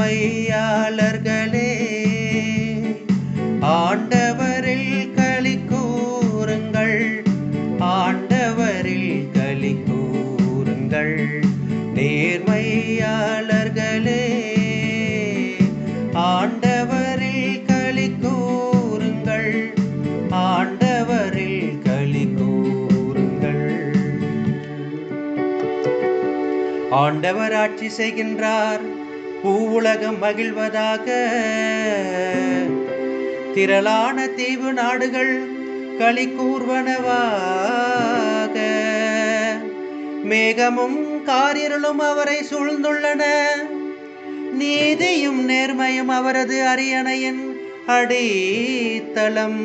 நேர்மையாளர்களே ஆண்டவரில் களி கூறுங்கள் ஆண்டவரில் களி கூறுங்கள். நேர்மையாளர்களே ஆண்டவரில் களி கூறுங்கள் ஆண்டவரில் களி கூறுங்கள். ஆண்டவர் ஆட்சி செய்கின்றார். பூவுலகம் மகிழ்வதாக. திரளான தீவு நாடுகள் களி கூர்வனவாக மேகமும் காரிருளும் அவரை சூழ்ந்துள்ளன. நீதியும் நேர்மையும் அவரது அரியணையின் அடித்தளம்.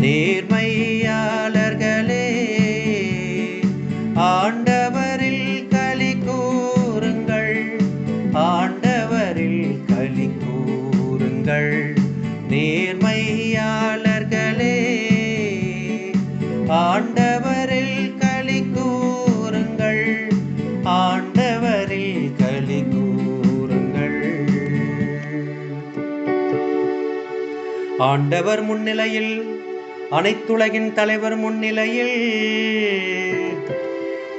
நேர்மையாளர் ஆண்டவரில் களி கூறுங்கள். ஆண்டவரில் களி கூறுங்கள். ஆண்டவர் முன்னிலையில் அனைத்துலகின் தலைவர் முன்னிலையில்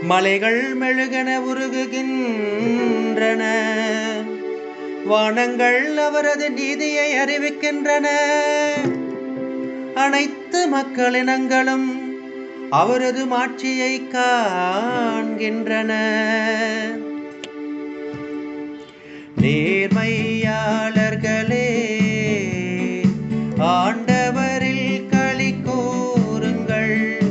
மலைகள் மெழுகென உருகுகின்றன. வானங்கள் அவரது நீதியை அறிவிக்கின்றன. அனைத்து மக்களினங்களும் அவரது மாட்சியை காண்கின்றன. நேர்மையாளர்களே ஆண்டவரில் களி கூறுங்கள்.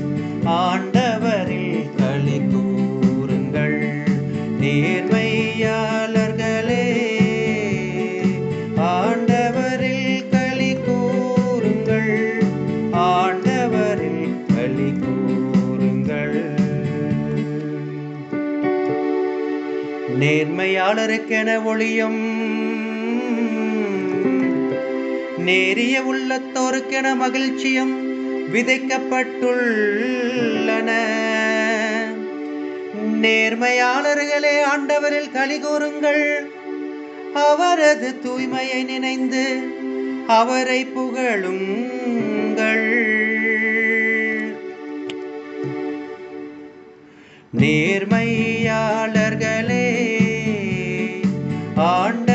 ஆண்டவரில் களி கூறுங்கள். நேர்மை நேர்மையாளருக்கென ஒளியும். நேரிய உள்ளத்தோருக்கென மகிழ்ச்சியும் விதைக்கப்பட்டுள்ளன. நேர்மையாளர்களே ஆண்டவரில் களி கூறுங்கள். அவரது தூய்மையை நினைந்து அவரை புகழுங்கள். நேர்மையாளர்களே ஆண்ட